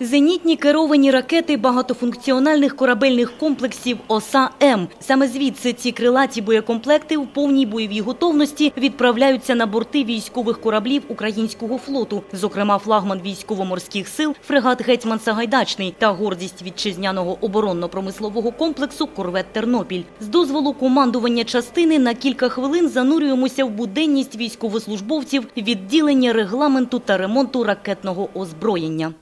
Зенітні керовані ракети багатофункціональних корабельних комплексів ОСА-М. Саме звідси ці крилаті боєкомплекти у повній бойовій готовності відправляються на борти військових кораблів українського флоту, зокрема флагман військово-морських сил, фрегат «Гетьман Сагайдачний» та гордість вітчизняного оборонно-промислового комплексу «Корвет Тернопіль». З дозволу командування частини на кілька хвилин занурюємося в буденність військовослужбовців відділення регламенту та ремонту ракетного озброєння.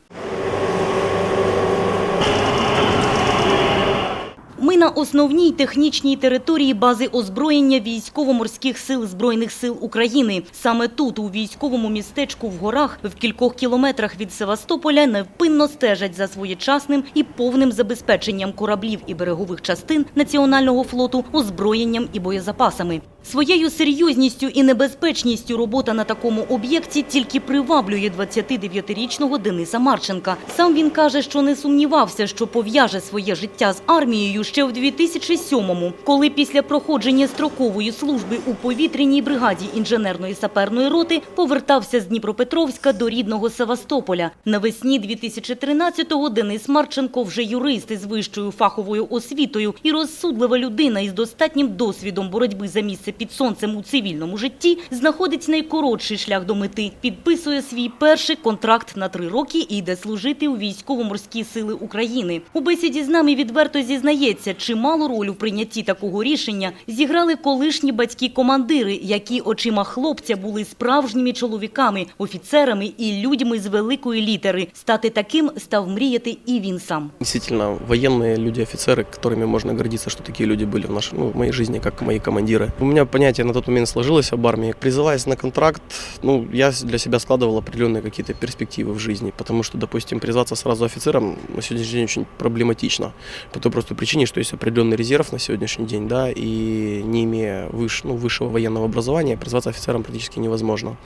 Ми на основній технічній території бази озброєння військово-морських сил Збройних сил України. Саме тут, у військовому містечку в горах, в кількох кілометрах від Севастополя, невпинно стежать за своєчасним і повним забезпеченням кораблів і берегових частин Національного флоту озброєнням і боєзапасами. Своєю серйозністю і небезпечністю робота на такому об'єкті тільки приваблює 29-річного Дениса Марченка. Сам він каже, що не сумнівався, що пов'яже своє життя з армією ще в 2007-му, коли після проходження строкової служби у повітряній бригаді інженерної саперної роти повертався з Дніпропетровська до рідного Севастополя. Навесні 2013-го Денис Марченко вже юрист із вищою фаховою освітою і розсудлива людина із достатнім досвідом боротьби за місце під сонцем у цивільному житті знаходить найкоротший шлях до мети, підписує свій перший контракт на три роки і йде служити у військово-морські сили України. У бесіді з нами відверто зізнається, чималу роль у прийнятті такого рішення зіграли колишні батьки-командири, які очима хлопця були справжніми чоловіками, офіцерами і людьми з великої літери. Стати таким став мріяти і він сам. Действительно, военные люди, офицеры, которыми можно гордиться, что такие люди были в, нашей, ну, в моей жизни, как мои командиры. У понятие на тот момент сложилось об армии. Призываясь на контракт, ну, я для себя складывал определенные какие-то перспективы в жизни, потому что, допустим, призваться сразу офицером на сегодняшний день очень проблематично. По той простой причине, что есть определенный резерв на сегодняшний день, да, и не имея выш, ну, высшего военного образования, призваться офицером практически невозможно.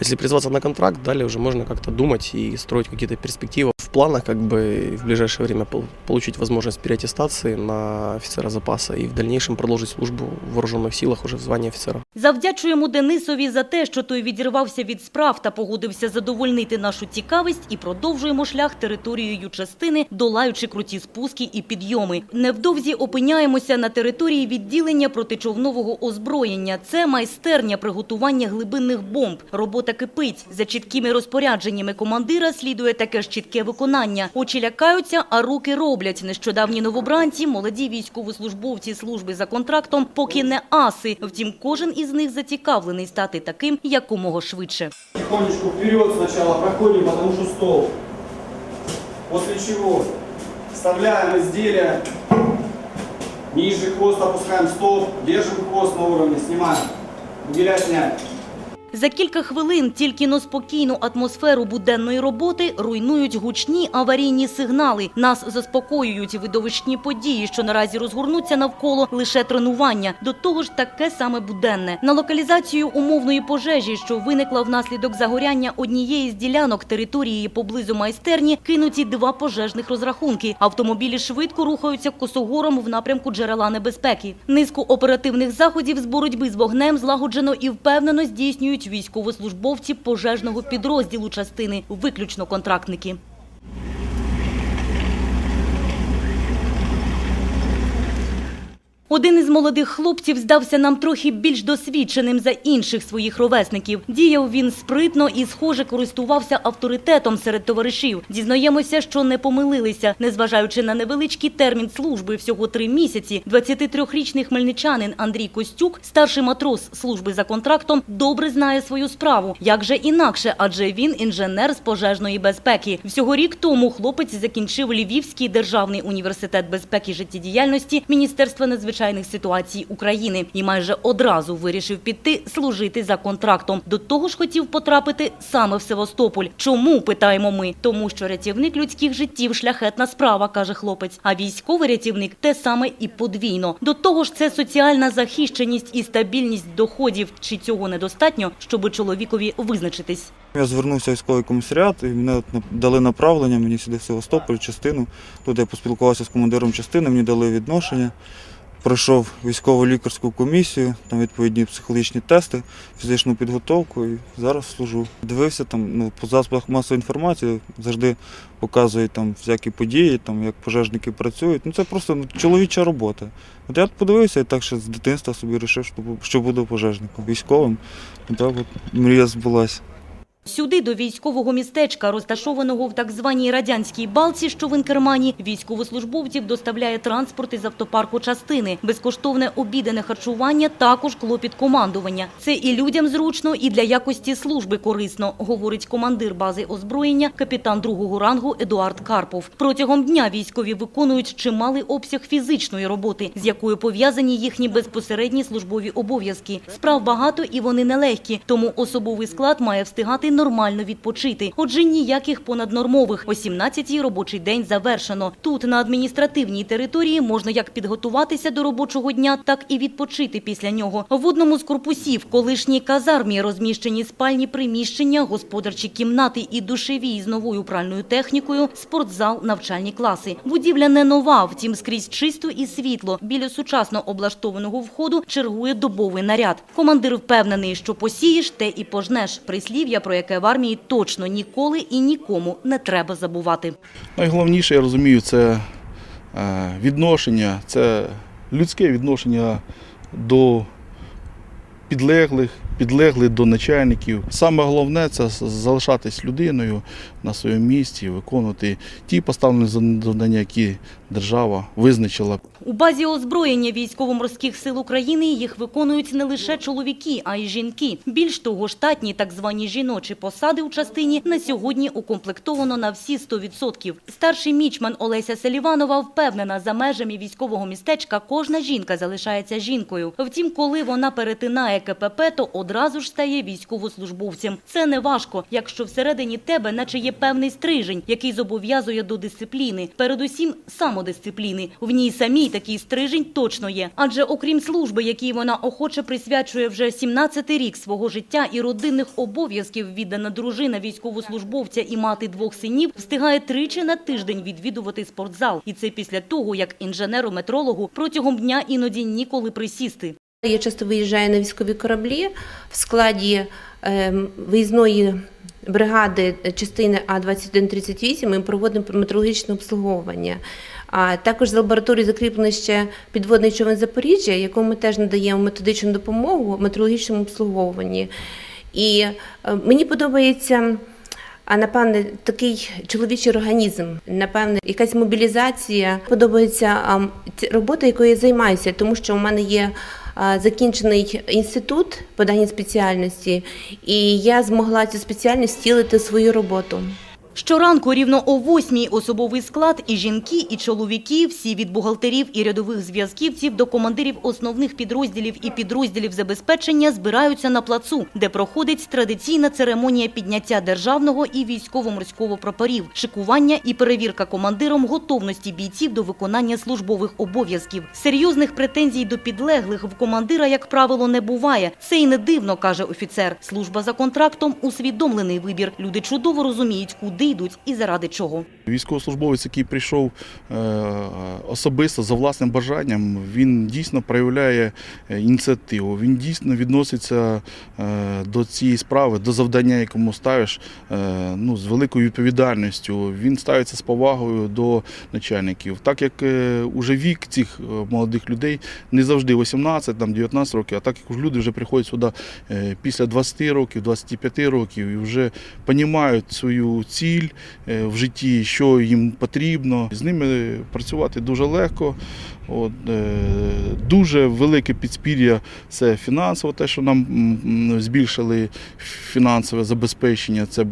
Если призваться на контракт, далее уже можно как-то думать и строить какие-то перспективы. Планах как бы в ближайшее время пол- получить возможность переаттестации на офицера запаса и в дальнейшем продолжить службу в вооруженных силах уже в звании офицера. Завдячуємо Денисові за те, що той відірвався від справ та погодився задовольнити нашу цікавість і продовжуємо шлях територією частини, долаючи круті спуски і підйоми. Невдовзі опиняємося на території відділення протичовнового озброєння. Це майстерня приготування глибинних бомб. Робота кипить. За чіткими розпорядженнями командира слідує таке ж чітке виконання. Очі лякаються, а руки роблять. Нещодавні новобранці, молоді військовослужбовці служби за контрактом, поки не аси. Втім, кожен із них зацікавлений стати таким якомога швидше. Тихонечку вперед сначала проходим, потому что стол. После чего вставляем изделие, ниже хвост опускаем стоп, держим хвост на уровне, снимаем. Бугеля снять. За кілька хвилин тільки но спокійну атмосферу буденної роботи руйнують гучні аварійні сигнали. Нас заспокоюють видовищні події, що наразі розгорнуться навколо лише тренування. До того ж, таке саме буденне. На локалізацію умовної пожежі, що виникла внаслідок загоряння однієї з ділянок території поблизу майстерні, кинуті два пожежних розрахунки. Автомобілі швидко рухаються косогором в напрямку джерела небезпеки. Низку оперативних заходів з боротьби з вогнем злагоджено і впевнено здійснюють військовослужбовці пожежного підрозділу частини, виключно контрактники. Один із молодих хлопців здався нам трохи більш досвідченим за інших своїх ровесників. Діяв він спритно і, схоже, користувався авторитетом серед товаришів. Дізнаємося, що не помилилися. Незважаючи на невеличкий термін служби всього три місяці, 23-річний хмельничанин Андрій Костюк, старший матрос служби за контрактом, добре знає свою справу. Як же інакше, адже він інженер з пожежної безпеки. Всього рік тому хлопець закінчив Львівський державний університет безпеки життєдіяльності Міністерства надзвичайних ситуацій України і майже одразу вирішив піти служити за контрактом. До того ж хотів потрапити саме в Севастополь. Чому питаємо ми? Тому що рятівник людських життів шляхетна справа, каже хлопець. А військовий рятівник те саме і подвійно. До того ж, це соціальна захищеність і стабільність доходів. Чи цього недостатньо, щоб чоловікові визначитись? Я звернувся в військовий комісаріат і мене дали направлення мені сюди в Севастополь, частину. Тут я поспілкувався з командиром частини, мені дали відношення. Пройшов військово-лікарську комісію, там відповідні психологічні тести, фізичну підготовку і зараз служу. Дивився там ну, по засобах масової інформації, завжди показують там всякі події, там як пожежники працюють. Ну це просто ну, чоловіча робота. От я подивився і так ще з дитинства собі вирішив, що, що буду пожежником, військовим. І так от мрія збулася. Сюди, до військового містечка, розташованого в так званій радянській балці, що в Інкермані, військовослужбовців доставляє транспорт із автопарку частини. Безкоштовне обідане харчування також клопіт командування. Це і людям зручно, і для якості служби корисно, говорить командир бази озброєння, капітан другого рангу Едуард Карпов. Протягом дня військові виконують чималий обсяг фізичної роботи, з якою пов'язані їхні безпосередні службові обов'язки. Справ багато і вони нелегкі, тому особовий склад має встигати нормально відпочити. Отже, ніяких понаднормових. О 17-й робочий день завершено. Тут, на адміністративній території, можна як підготуватися до робочого дня, так і відпочити після нього. В одному з корпусів колишній казармі розміщені спальні приміщення, господарчі кімнати і душеві з новою пральною технікою, спортзал, навчальні класи. Будівля не нова, втім скрізь чисто і світло. Біля сучасно облаштованого входу чергує добовий наряд. Командир впевнений, що посієш, те і пожнеш. Прислів'я, про яке в армії точно ніколи і нікому не треба забувати. Найголовніше, я розумію, це е, відношення, це людське відношення до підлеглих, підлеглих до начальників. Саме головне це залишатись людиною на своєму місці, виконувати ті поставлені завдання, які держава визначила. У базі озброєння військово-морських сил України їх виконують не лише чоловіки, а й жінки. Більш того, штатні так звані жіночі посади у частині на сьогодні укомплектовано на всі 100%. Старший мічман Олеся Селіванова впевнена, за межами військового містечка кожна жінка залишається жінкою. Втім, коли вона перетинає КПП, то одразу ж стає військовослужбовцем. Це не важко, якщо всередині тебе наче є певний стрижень, який зобов'язує до дисципліни. Передусім самодисципліни. В ній самій такий стрижень точно є. Адже окрім служби, якій вона охоче присвячує вже 17-й рік свого життя і родинних обов'язків, віддана дружина військовослужбовця і мати двох синів, встигає тричі на тиждень відвідувати спортзал. І це після того, як інженеру-метрологу протягом дня іноді ніколи присісти. Я часто виїжджаю на військові кораблі в складі ем, виїзної бригади частини А2138 ми проводимо метрологічне обслуговування. А також з лабораторії закріплений ще підводний човен Запоріжжя, якому ми теж надаємо методичну допомогу в метрологічному обслуговуванні. І е, мені подобається. А напевне, такий чоловічий організм, напевне, якась мобілізація. Подобається робота, якою я займаюся, тому що у мене є а, закінчений інститут по даній спеціальності, і я змогла цю спеціальність втілити в свою роботу. Щоранку рівно о восьмій особовий склад і жінки, і чоловіки, всі від бухгалтерів і рядових зв'язківців до командирів основних підрозділів і підрозділів забезпечення збираються на плацу, де проходить традиційна церемонія підняття державного і військово-морського прапорів, шикування і перевірка командиром готовності бійців до виконання службових обов'язків. Серйозних претензій до підлеглих в командира, як правило, не буває. Це і не дивно, каже офіцер. Служба за контрактом – усвідомлений вибір. Люди чудово розуміють, куди йдуть і заради чого. Військовослужбовець, який прийшов е, особисто за власним бажанням, він дійсно проявляє е, ініціативу. Він дійсно відноситься е, до цієї справи, до завдання, якому ставиш, ну, з великою відповідальністю. Він ставиться з повагою до начальників. Так як уже вік цих молодих людей не завжди 18, там 19 років, а так як люди вже приходять сюди після 20 років, 25 років і вже розуміють свою ціль е, в житті, що їм потрібно. З ними працювати дуже легко. От, е, дуже велике підспір'я це фінансово, те, що нам збільшили фінансове забезпечення, це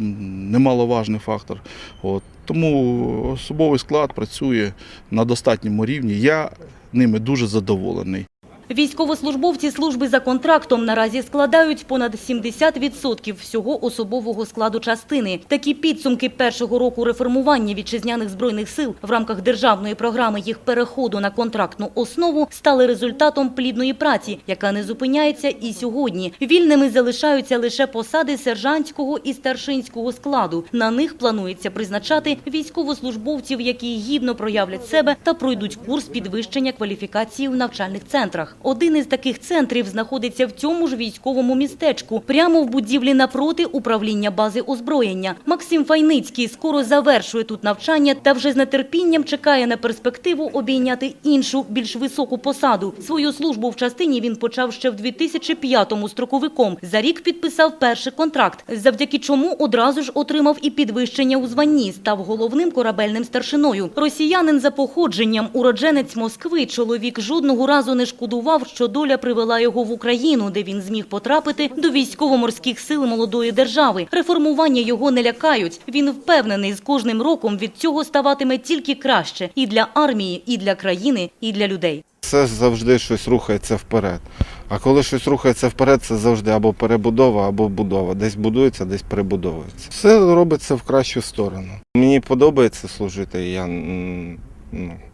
немаловажний фактор. От. Тому особовий склад працює на достатньому рівні. Я ними дуже задоволений. Військовослужбовці служби за контрактом наразі складають понад 70% всього особового складу частини. Такі підсумки першого року реформування вітчизняних збройних сил в рамках державної програми їх переходу на контрактну основу стали результатом плідної праці, яка не зупиняється і сьогодні. Вільними залишаються лише посади сержантського і старшинського складу. На них планується призначати військовослужбовців, які гідно проявлять себе та пройдуть курс підвищення кваліфікації в навчальних центрах. Один із таких центрів знаходиться в цьому ж військовому містечку, прямо в будівлі напроти управління бази озброєння. Максим Файницький скоро завершує тут навчання та вже з нетерпінням чекає на перспективу обійняти іншу, більш високу посаду. Свою службу в частині він почав ще в 2005-му строковиком. За рік підписав перший контракт, завдяки чому одразу ж отримав і підвищення у званні, став головним корабельним старшиною. Росіянин за походженням, уродженець Москви, чоловік жодного разу не шкодував, що доля привела його в Україну, де він зміг потрапити до військово-морських сил молодої держави. Реформування його не лякають. Він впевнений, з кожним роком від цього ставатиме тільки краще і для армії, і для країни, і для людей. Це завжди щось рухається вперед. А коли щось рухається вперед, це завжди або перебудова, або будова. Десь будується, десь перебудовується. Все робиться в кращу сторону. Мені подобається служити. Я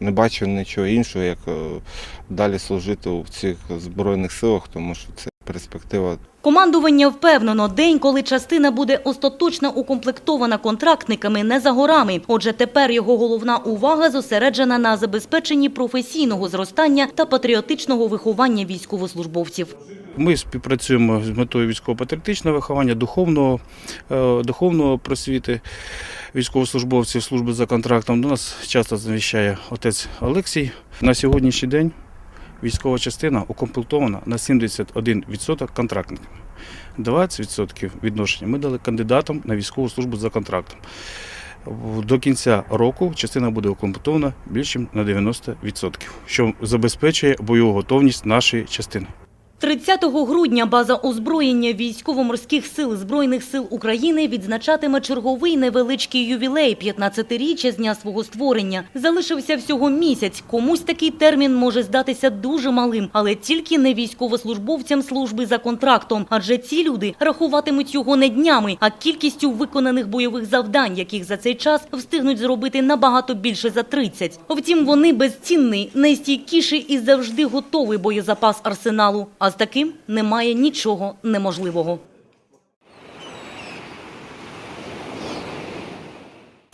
не бачу нічого іншого, як е, далі служити у цих збройних силах, тому що це перспектива Командування впевнено, день, коли частина буде остаточно укомплектована контрактниками, не за горами. Отже, тепер його головна увага зосереджена на забезпеченні професійного зростання та патріотичного виховання військовослужбовців. Ми співпрацюємо з метою військово-патріотичного виховання, духовного, е, духовного просвіти військовослужбовців служби за контрактом. До нас часто завіщає отець Олексій. На сьогоднішній день військова частина укомплектована на 71% контрактниками. 20% відношення ми дали кандидатам на військову службу за контрактом. До кінця року частина буде укомплектована більше на 90%, що забезпечує бойову готовність нашої частини. 30 грудня база озброєння військово-морських сил Збройних сил України відзначатиме черговий невеличкий ювілей – 15-річчя з дня свого створення. Залишився всього місяць. Комусь такий термін може здатися дуже малим, але тільки не військовослужбовцям служби за контрактом. Адже ці люди рахуватимуть його не днями, а кількістю виконаних бойових завдань, яких за цей час встигнуть зробити набагато більше за 30. Втім, вони безцінний, найстійкіший і завжди готовий боєзапас арсеналу. З таким немає нічого неможливого.